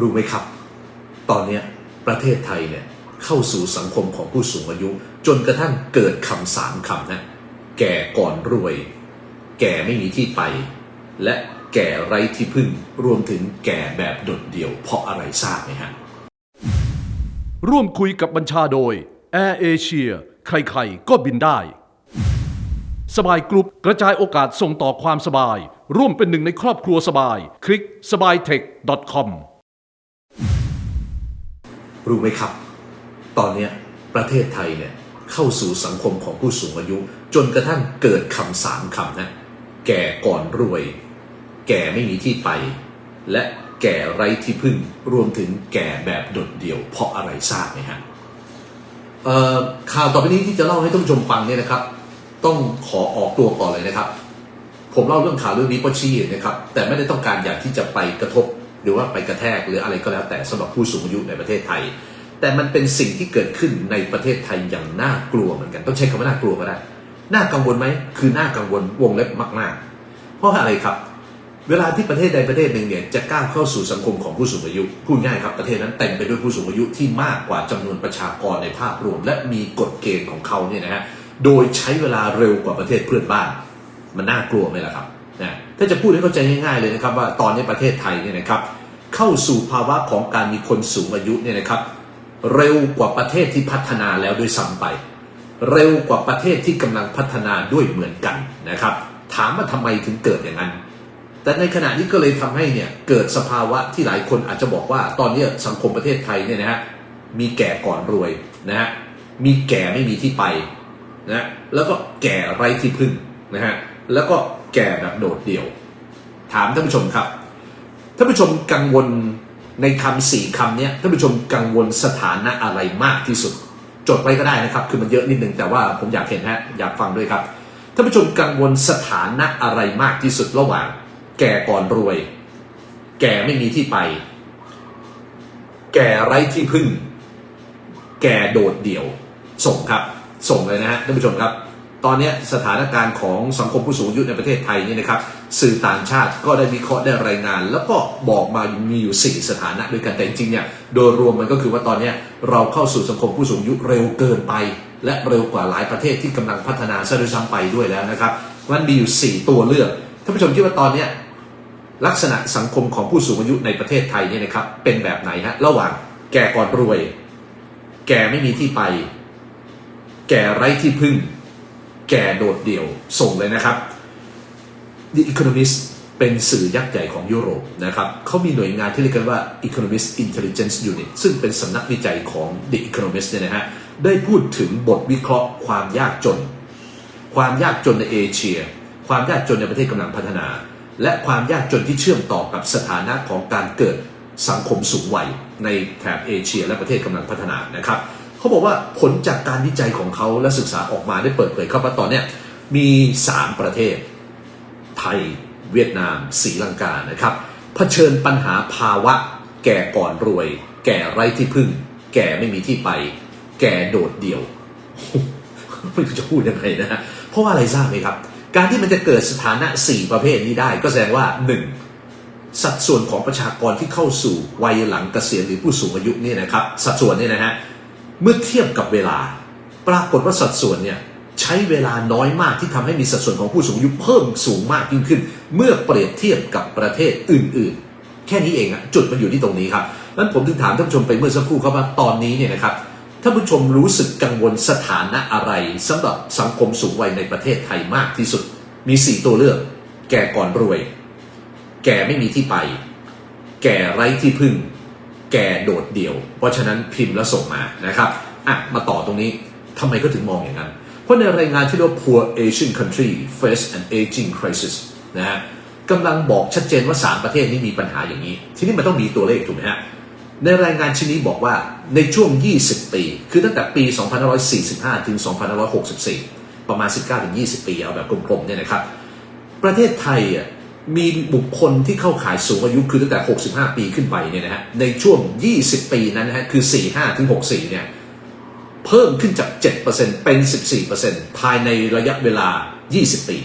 รู้ไหมครับ ตอนนี้ประเทศไทยเนี่ยเข้าสู่สังคมของผู้สูงอายุ จนกระทั่งเกิดคำสามคำนะ แก่ก่อนรวย แก่ไม่มีที่ไป และแก่ไร้ที่พึ่ง รวมถึงแก่แบบโดดเดี่ยว เพราะอะไรทราบไหมฮะ ร่วมคุยกับบัญชาโดย Air Asia ใครๆ ก็บินได้ สบายกรุ๊ปกระจายโอกาสส่งต่อความสบาย ร่วมเป็นหนึ่งในครอบครัวสบาย คลิกสบายเทค .com รู้ไหมครับ ตอนนี้ประเทศไทยเนี่ยเข้าสู่สังคมของผู้สูงอายุ จนกระทั่งเกิดคำสามคำนะ แก่ก่อนรวย แก่ไม่มีที่ไป และแก่ไร้ที่พึ่ง รวมถึงแก่แบบโดดเดี่ยว เพราะอะไรทราบไหมฮะข่าวต่อไปนี้ที่จะเล่าให้ท่านผู้ชมฟังเนี่ยนะครับ ต้องขอออกตัวก่อนเลยนะครับ ผมเล่าเรื่องข่าวเรื่องนี้เพราะชี้เห็นนะครับ แต่ไม่ได้ต้องการอยากที่จะไปกระทบ หรือว่าไปกระแทกหรืออะไรก็แล้วแต่สำหรับผู้สูงอายุในประเทศไทย แต่มันเป็นสิ่งที่เกิดขึ้นในประเทศไทยอย่างน่ากลัวเหมือนกัน ต้องใช้คำว่าน่ากลัวก็ได้น่ากังวลไหมคือน่ากังวลวงเล็บมากๆ เพราะอะไรครับ เวลาที่ประเทศใดประเทศหนึ่งเนี่ยจะก้าวเข้าสู่สังคมของผู้สูงอายุพูดง่ายครับประเทศนั้นเต็มไปด้วยผู้สูงอายุที่มากกว่าจำนวนประชากรในภาพรวม และมีกฎเกณฑ์ของเขาเนี่ยนะฮะโดยใช้เวลาเร็วกว่าประเทศเพื่อนบ้าน มันน่ากลัวไหมล่ะครับนะถ้าจะพูดให้เข้าใจง่ายๆเลยนะครับว่าตอนนี้ประเทศไทยเนี่ยนะครับ เข้าสู่ภาวะของการมีคนสูงอายุเนี่ยนะครับ เร็วกว่าประเทศที่พัฒนาแล้วด้วยซ้ำไป เร็วกว่าประเทศที่กำลังพัฒนาด้วยเหมือนกันนะครับ ถามว่าทำไมถึงเกิดอย่างนั้น แต่ในขณะนี้ก็เลยทำให้เนี่ยเกิดสภาวะที่หลายคนอาจจะบอกว่าตอนนี้สังคมประเทศไทยเนี่ยนะฮะมีแก่ก่อนรวยนะฮะมีแก่ไม่มีที่ไปนะแล้วก็แก่ไร้ที่พึ่งนะฮะแล้วก็แก่แบบโดดเดี่ยว ถามท่านผู้ชมครับ ท่านผู้ชมกังวลในคำสี่คำนี้ท่านผู้ชมกังวลสถานะอะไรมากที่สุด จดไว้ก็ได้นะครับ คือมันเยอะนิดนึงแต่ว่าผมอยากเห็นฮะอยากฟังด้วยครับท่านผู้ชมกังวลสถานะอะไรมากที่สุดระหว่าง แก่ก่อนรวย แก่ไม่มีที่ไป แก่ไร้ที่พึ่ง แก่โดดเดี่ยว ส่งครับ ส่งเลยนะฮะท่านผู้ชมครับ ตอนนี้สถานการณ์ของสังคมผู้สูงอายุในประเทศไทยเนี่ยนะครับ สื่อต่างชาติก็ได้วิเคราะห์ได้รายงาน แล้วก็บอกมามีอยู่ 4 สถานะด้วยกันแต่จริงๆเนี่ยโดยรวมมันก็คือว่าตอนนี้เราเข้าสู่สังคมผู้สูงอายุเร็วเกินไป และเร็วกว่าหลายประเทศที่กำลังพัฒนาซะด้วยซ้ำไปด้วยแล้วนะครับมันมีอยู่ 4 ตัวเลือกท่านผู้ชมคิดว่าตอนนี้ลักษณะสังคมของผู้สูงอายุในประเทศไทยเนี่ยนะครับเป็นแบบไหนฮะระหว่างแก่ก่อนรวย แก่ไม่มีที่ไป แก่ไร้ที่พึ่ง แก่โดดเดี่ยวส่งเลยนะครับ The Economist เป็นสื่อยักษ์ใหญ่ของยุโรปนะครับเขามีหน่วยงานที่เรียกกันว่า Economist Intelligence Unit ซึ่งเป็นสำนักวิจัยของ The Economist เนี่ยนะฮะได้พูดถึงบทวิเคราะห์ความยากจน ความยากจนในเอเชีย ความยากจนในประเทศกำลังพัฒนา และความยากจนที่เชื่อมต่อกับสถานะของการเกิดสังคมสูงวัยในแถบเอเชีย และประเทศกำลังพัฒนานะครับ เขาบอกว่าผลจากการวิจัยของเขาและศึกษาออกมาได้เปิดเผยครับว่าตอนเนี้ยมี 3 ประเทศ ไทย เวียดนามศรีลังกานะครับเผชิญปัญหาภาวะ แก่ก่อนรวย แก่ไร้ที่พึ่ง แก่ไม่มีที่ไป แก่โดดเดี่ยวไม่รู้จะพูดยังไงนะเพราะว่าอะไรทราบไหมครับ การที่มันจะเกิดสถานะ 4 ประเภทนี้ได้ ก็แสดงว่า 1. สัดส่วนของประชากรที่เข้าสู่วัยหลังเกษียณหรือผู้สูงอายุนี่นะครับ สัดส่วนเนี่ยนะฮะ เมื่อเทียบกับเวลา ปรากฏว่าสัดส่วนเนี่ยใช้เวลาน้อยมากที่ทำให้มีสัดส่วนของผู้สูงอายุเพิ่มสูงมากยิ่งขึ้น เมื่อเปรียบเทียบกับประเทศอื่น ๆ แค่นี้เองอะจุดมันอยู่ที่ตรงนี้ครับนั้นผมถึงถามท่านผู้ชมไปเมื่อสักครู่ครับว่าตอนนี้เนี่ยนะครับท่านผู้ชมรู้สึกกังวลสถานะอะไรสำหรับสังคมสูงวัยในประเทศไทยมากที่สุด มี 4 ตัวเลือก แก่ก่อนรวย แก่ไม่มีที่ไป แก่ไร้ที่พึ่ง แกโดดเดี่ยว เพราะฉะนั้นพิมพ์แล้วส่งมานะครับอะมาต่อตรงนี้ทำไมก็ถึงมองอย่างนั้น เพราะในรายงานที่เรียกว่า Poor Asian Country Face an Aging Crisis นะฮะกำลังบอกชัดเจนว่า 3 ประเทศนี้มีปัญหาอย่างนี้ ทีนี้มันต้องมีตัวเลขถูกไหมฮะในรายงานชิ้นนี้บอกว่าในช่วง 20 ปี คือตั้งแต่ปี 2545 ถึง 2564 ประมาณ 19-20 ปี เอาแบบกลมๆเนี่ยนะครับ ประเทศไทยอะ มีบุคคลที่เข้าขายสูงอายุคือตั้งแต่ 65 ปีขึ้นไปเนี่ยนะฮะในช่วง 20 ปีนั้นนะฮะคือ 45 ถึง 64 เนี่ยเพิ่มขึ้นจาก 7%เป็น 14%ภายในระยะเวลา 20 ปี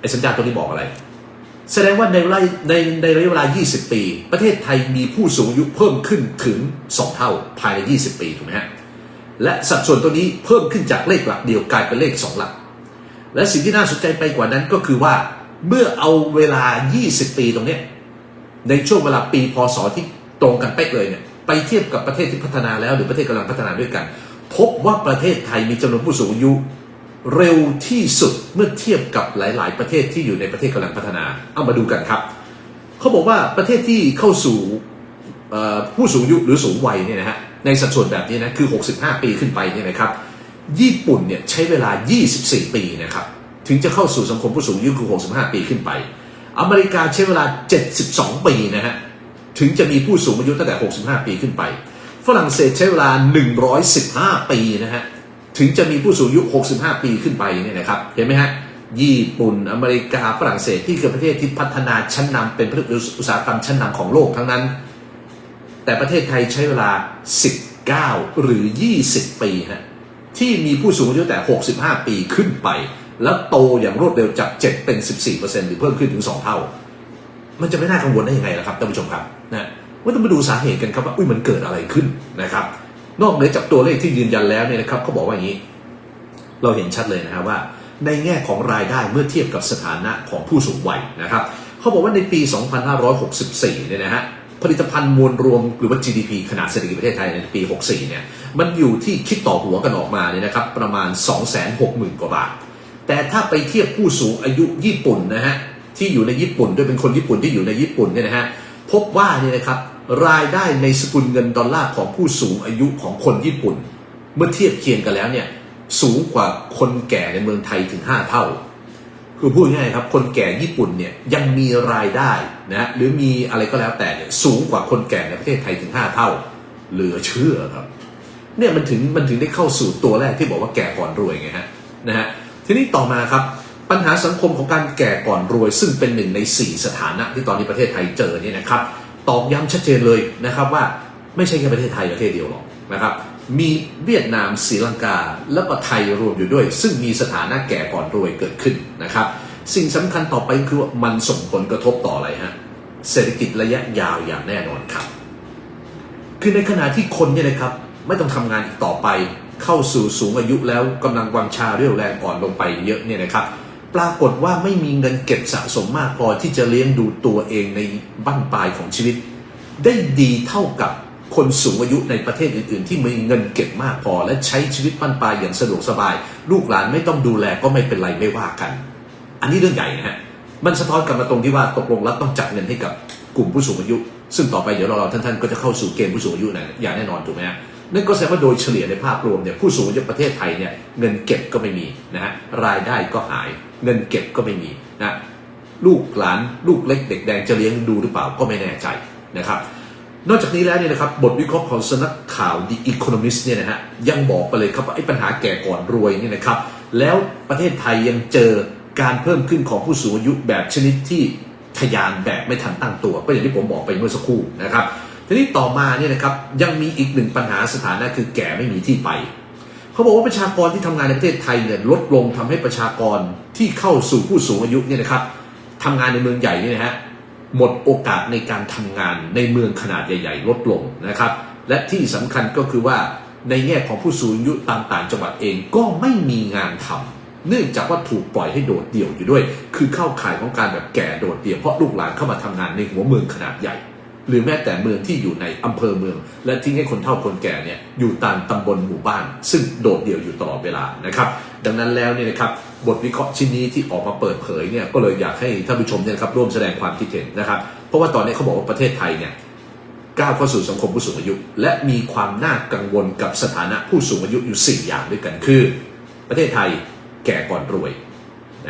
ไอ้สัญญาตัวนี้บอกอะไร แสดงว่าในในในระยะเวลา 20 ปี ประเทศไทยมีผู้สูงอายุเพิ่มขึ้นถึง 2 เท่าภายใน 20 ปีถูกไหมฮะและสัดส่วนตัวนี้เพิ่มขึ้นจากเลขหลักเดียวกลายเป็นเลข 2 หลัก และสิ่งที่น่าสนใจไปกว่านั้นก็คือว่า เมื่อเอาเวลา 20 ปีตรงเนี้ยในช่วงเวลาปีพศที่ตรงกันเป๊ะเลยเนี่ยไปเทียบกับประเทศที่พัฒนาแล้วหรือประเทศกำลังพัฒนาด้วยกัน พบว่าประเทศไทยมีจำนวนผู้สูงอายุเร็วที่สุดเมื่อเทียบกับหลาย ๆ ประเทศที่อยู่ในประเทศกำลังพัฒนา เอามาดูกันครับ เขาบอกว่าประเทศที่เข้าสู่ผู้สูงอายุหรือสูงวัยเนี่ยนะฮะในสัดส่วนแบบนี้นะคือ 65 ปีขึ้นไปเนี่ยนะครับ ญี่ปุ่นเนี่ยใช้เวลา 24 ปีนะครับ ถึงจะเข้าสู่สังคมผู้สูงอายุคือ 65 ปีขึ้นไป อเมริกาใช้เวลา 72 ปีนะฮะ ถึงจะมีผู้สูงอายุตั้งแต่ 65 ปีขึ้นไป ฝรั่งเศสใช้เวลา 115 ปีนะฮะ ถึงจะมีผู้สูงอายุ 65 ปีขึ้นไปเนี่ยนะครับ เห็นไหมฮะ ญี่ปุ่น อเมริกา ฝรั่งเศสที่คือประเทศที่พัฒนาชั้นนำเป็นประเทศอุตสาหกรรมชั้นนำของโลกทั้งนั้น แต่ประเทศไทยใช้เวลา 19 หรือ 20 ปีฮะ ที่มีผู้สูงอายุแต่ 65 ปีขึ้นไป แล้วโตอย่างรวดเร็วจาก 7 เป็น 14%หรือเพิ่มขึ้นถึง 2 เท่า มันจะไม่น่ากังวลได้ยังไงล่ะครับท่านผู้ชมครับนะว่าต้องมาดูสาเหตุกันครับว่าอุ้ยมันเกิดอะไรขึ้นนะครับ นอกเหนือจากตัวเลขที่ยืนยันแล้วเนี่ยนะครับเขาบอกว่าอย่างนี้ เราเห็นชัดเลยนะครับว่า ในแง่ของรายได้เมื่อเทียบกับสถานะของผู้สูงวัยนะครับเขาบอกว่าในปี 2564 เนี่ยนะฮะผลิตภัณฑ์มวลรวมหรือว่า GDP ขนาดเศรษฐกิจประเทศไทยในปี 64 เนี่ย มันอยู่ที่คิดต่อหัวกันออกมาเนี่ยนะครับ ประมาณ 260,000 กว่าบาท แต่ถ้าไปเทียบผู้สูงอายุญี่ปุ่นนะฮะที่อยู่ในญี่ปุ่นด้วยเป็นคนญี่ปุ่นที่อยู่ในญี่ปุ่นเนี่ยนะฮะพบว่าเนี่ยนะครับรายได้ในสกุลเงินดอลลาร์ของผู้สูงอายุของคนญี่ปุ่น เมื่อเทียบเคียงกันแล้วเนี่ยสูงกว่าคนแก่ในเมืองไทยถึง 5 เท่า คือพูดง่ายครับคนแก่ญี่ปุ่นเนี่ยยังมีรายได้นะหรือมีอะไรก็แล้วแต่เนี่ยสูงกว่าคนแก่ในประเทศไทยถึง 5 เท่า เหลือเชื่อครับเนี่ยมันถึงมันถึงได้เข้าสู่ตัวแรกที่บอกว่าแก่ก่อนรวยไงฮะนะฮะ ทีนี้ต่อมาครับปัญหาสังคมของการแก่ก่อนรวย ซึ่งเป็นหนึ่งใน 4 สถานะที่ตอนนี้ประเทศไทยเจอเนี่ยนะครับตอกย้ำชัดเจนเลยนะครับว่าไม่ใช่แค่ประเทศไทยประเทศเดียวหรอกนะครับมีเวียดนามศรีลังกา และก็ไทยรวมอยู่ด้วย ซึ่งมีสถานะแก่ก่อนรวยเกิดขึ้นนะครับสิ่งสำคัญต่อไปคือว่ามันส่งผลกระทบต่ออะไรฮะเศรษฐกิจระยะยาวอย่างแน่นอนครับ คือในขณะที่คนเนี่ยนะครับไม่ต้องทำงานอีกต่อไป เข้าสู่สูงอายุแล้วกำลังวังชาเรี่ยวแรงอ่อนลงไปเยอะเนี่ยนะครับปรากฏว่าไม่มีเงินเก็บสะสมมากพอที่จะเลี้ยงดูตัวเองในบั้นปลายของชีวิต ได้ดีเท่ากับคนสูงอายุในประเทศอื่น ๆ ที่มีเงินเก็บมากพอ และใช้ชีวิตบั้นปลายอย่างสะดวกสบาย ลูกหลานไม่ต้องดูแลก็ไม่เป็นไรไม่ว่ากัน อันนี้เรื่องใหญ่นะฮะมันสะท้อนกลับมาตรงที่ว่าตกลงรัฐต้องจัดเงินให้กับกลุ่มผู้สูงอายุ ซึ่งต่อไปเดี๋ยวเราท่านๆก็จะเข้าสู่เกณฑ์ผู้สูงอายุนะอย่างแน่นอนถูกไหมฮะ นั่นก็แสดงว่าโดยเฉลี่ยในภาพรวมเนี่ยผู้สูงอายุประเทศไทยเนี่ยเงินเก็บก็ไม่มีนะฮะรายได้ก็หาย เงินเก็บก็ไม่มีนะลูกหลานลูกเล็กเด็กแดงจะเลี้ยงดูหรือเปล่าก็ไม่แน่ใจนะครับนอกจากนี้แล้วเนี่ยนะครับบทวิเคราะห์ของสนักข่าว The Economist เนี่ยนะฮะยังบอกไปเลยครับว่าไอ้ปัญหาแก่ก่อนรวยเนี่ยนะครับแล้วประเทศไทยยังเจอการเพิ่มขึ้นของผู้สูงอายุแบบชนิดที่ทะยานแบบไม่ทันตั้งตัว ก็อย่างที่ผมบอกไปเมื่อสักครู่นะครับ ทีนี้ต่อมาเนี่ยนะครับยังมีอีกหนึ่งปัญหาสถานะคือแก่ไม่มีที่ไป เขาบอกว่าประชากรที่ทำงานในประเทศไทยเนี่ยลดลงทำให้ประชากรที่เข้าสู่ผู้สูงอายุเนี่ยนะครับทำงานในเมืองใหญ่เนี่ยนะฮะหมดโอกาสในการทำงานในเมืองขนาดใหญ่ ๆ ลดลงนะครับ และที่สำคัญก็คือว่าในแง่ของผู้สูงอายุตามต่างจังหวัดเองก็ไม่มีงานทำเนื่องจากว่าถูกปล่อยให้โดดเดี่ยวอยู่ด้วย คือเข้าข่ายของการแบบแก่โดดเดี่ยวเพราะลูกหลานเข้ามาทำงานในหัวเมืองขนาดใหญ่ หรือแม้แต่เมืองที่อยู่ในอำเภอเมือง และทิ้งให้คนเฒ่าคนแก่เนี่ยอยู่ตามตำบลหมู่บ้าน ซึ่งโดดเดี่ยวอยู่ตลอดเวลานะครับ ดังนั้นแล้วเนี่ยนะครับบทวิเคราะห์ชิ้นนี้ที่ออกมาเปิดเผยเนี่ยก็เลยอยากให้ท่านผู้ชมเนี่ยครับร่วมแสดงความคิดเห็นนะครับ เพราะว่าตอนนี้เขาบอกว่าประเทศไทยเนี่ยก้าวเข้าสู่สังคมผู้สูงอายุ และมีความน่ากังวลกับสถานะผู้สูงอายุอยู่สี่อย่างด้วยกันคือ ประเทศไทยแก่ก่อนรวย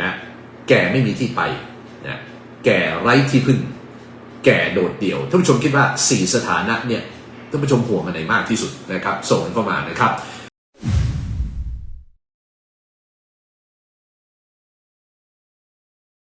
นะแก่ไม่มีที่ไปนะแก่ไร้ที่พึ่ง แก่โดดเดี่ยวท่านผู้ชมคิดว่า 4 สถานะเนี่ยท่านผู้ชมห่วงอันไหนมากที่สุดนะครับส่งเข้ามานะครับ